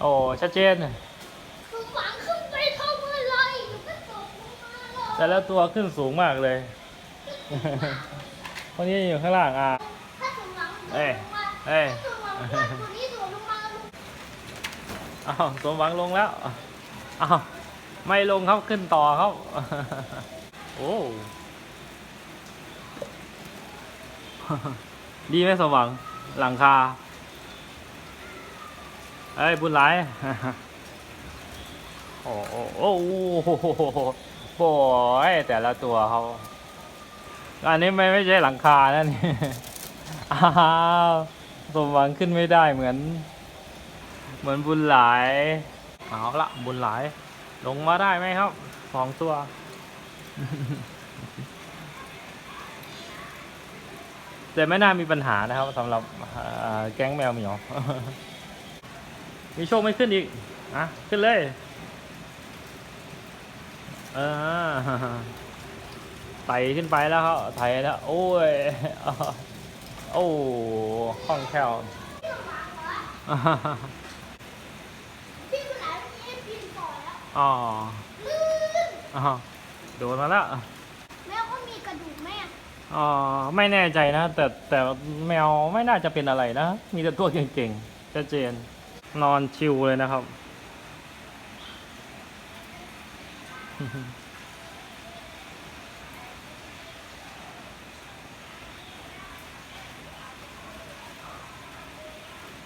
โอ้ชัดเจนคือหวังขึ้นไปเท่าเมื่อไรเดี๋ยวก็ตกลงมาหรอกแต่ละตัวขึ้นสูงมากเลยคนนี้อยู่ข้างล่างอะ ถ้าสมหวังโดเอ้ดยลงมาเอ้ย ถ้าสมหวังว่าตัวนี้โดดลงมาลูกอ้าวสมหวังลงแล้วอ้าวไม่ลงครับขึ้นต่อครับ โอ้ ดีไหมสมหวังหลังคา เอ้ยบุญหลายโอ้โอ้โอ้โหโอ้ยแต่ละตัวเขาอันนี้ไม่ไม่ใช่หลังคานะนี่อ้าวสมหวังขึ้นไม่ได้เหมือน เหมือนบุญหลายเอาละบุญหลาย ลงมาได้ไหมครับสองตัวแต่ไม่น่ามีปัญหานะครับสำหรับแก๊งแมวเหมียว มีโชคไม่ขึ้นอีก อะ ขึ้นเลย เออไต่ขึ้นไปแล้วครับไต่แล้ว โอ้ย โอ้คล่องแคล่วพี่ผู้หลายวันนี้ปีนต่อแล้วอ๋อลื่นอ๋อโดนมาแล้วแมวก็มีกระดูกไหมอะอ๋อไม่แน่ใจนะ แต่แต่แมวไม่น่าจะเป็นอะไรนะ มีแต่ตัวเก่งๆชัดเจน นอนชิวเลยนะครับ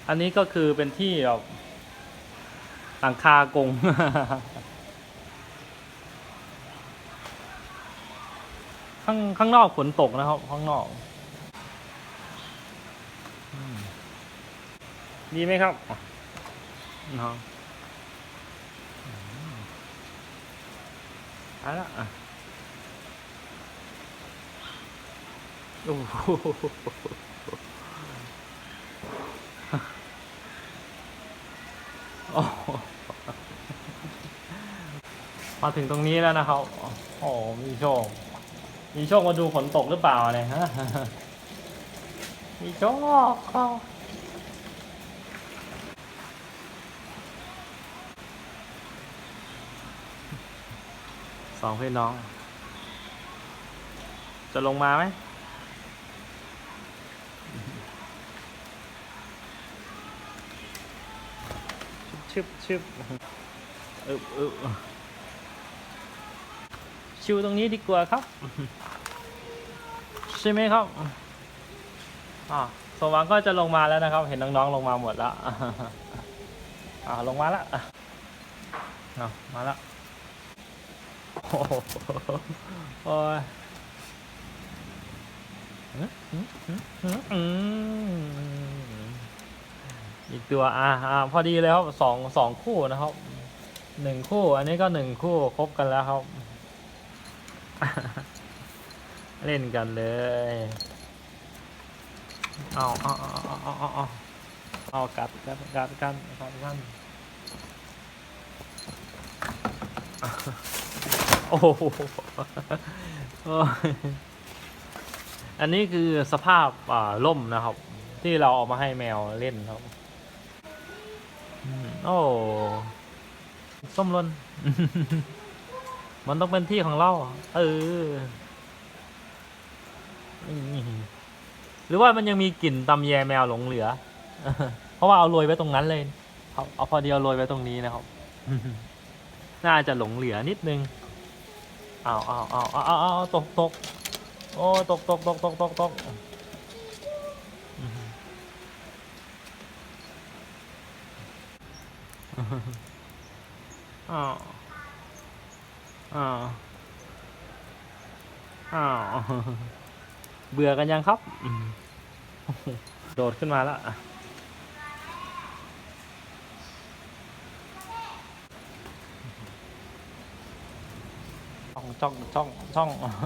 อันนี้ก็คือเป็นที่แบบหลังคากง ข้างข้างนอกฝนตกนะครับ ข้างนอกดีไหมครับ เนาะอืมเอาละอะโอ้โหโอ้โหมาถึงตรงนี้แล้วนะครับ โอ้โหมีโชค มีโชคมาดูฝนตกหรือเปล่าเนี่ยฮะ มีโชคเข้าส องพี่น้อง จะลงมาไหมชึบชึบชึบอึบอึบชิวตรงนี้ดีกว่าครับ ใช่ไหมครับอ่าสมหวังก็จะลงมาแล้วนะครับ เห็นน้องๆลงมาหมดแล้วอ่าลงมาแล้วอะอะมาแล้ว โอ้ยอีกตัวอะอ่าพอดีเลยครับสองสองคู่นะครับหนึ่งคู่ อันนี้ก็หนึ่งคู่ครบกันแล้วครับ เล่นกันเลยเอาเอาเอาเอาเอาเอาเอากัดกัดกัดกันกัดกัน โอ้โหโอ้ยอันนี้คือสภาพอ่าล่มนะครับ ที่เราเอามาให้แมวเล่นครับโอ้ส้มลนมันต้องเป็นที่ของเราเออหรือว่ามันยังมีกลิ่นตำแยแมวหลงเหลือ เพราะว่าเอาโรยไว้ตรงนั้นเลย เอาเอาพอดีเอาโรยไว้ตรงนี้นะครับ น่าจะหลงเหลือนิดนึง อาเอาเอาเอาเอาเอาตกตกโอ้ตกตกตกตกตกตกอืมอ้าวอ้าวอ้าวเบื่อกันยังครับ โดดขึ้นมาแล้ว ช่องช่องช่องช่อง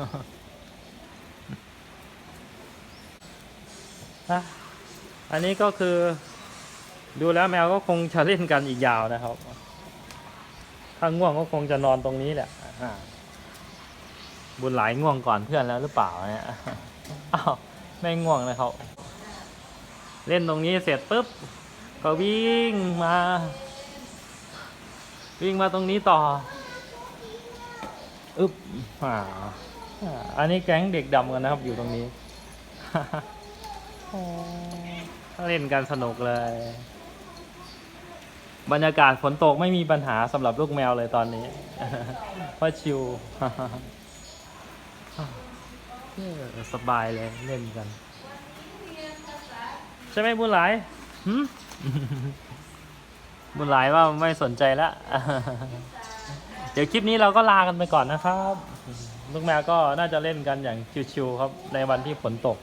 อะอันนี้ก็คือ ดูแล้วแมวก็คงจะเล่นกันอีกยาวนะครับ ถ้าง่วงก็คงจะนอนตรงนี้แหละอ่าบุญหลายง่วงก่อนเพื่อนแล้วหรือเปล่าเนี่ยอ้าวไม่ง่วงเลยเขาเล่นตรงนี้เสร็จปุ๊บ ก็วิ่งมา วิ่งมาตรงนี้ต่อ อึ๊บอ่าอ่าอันนี้แก๊งเด็กดำกันนะครับ อยู่ตรงนี้โอ้เล่นกันสนุกเลย บรรยากาศฝนตกไม่มีปัญหาสำหรับลูกแมวเลยตอนนี้เพราะชิวเออสบายเลยเล่นกัน ใช่ไหมบุญหลายหืมบุญหลายว่าไม่สนใจละ เดี๋ยวคลิปนี้เราก็ลากันไปก่อนนะครับ ลูกแมวก็น่าจะเล่นกันอย่างชิวๆครับในวันที่ฝนตก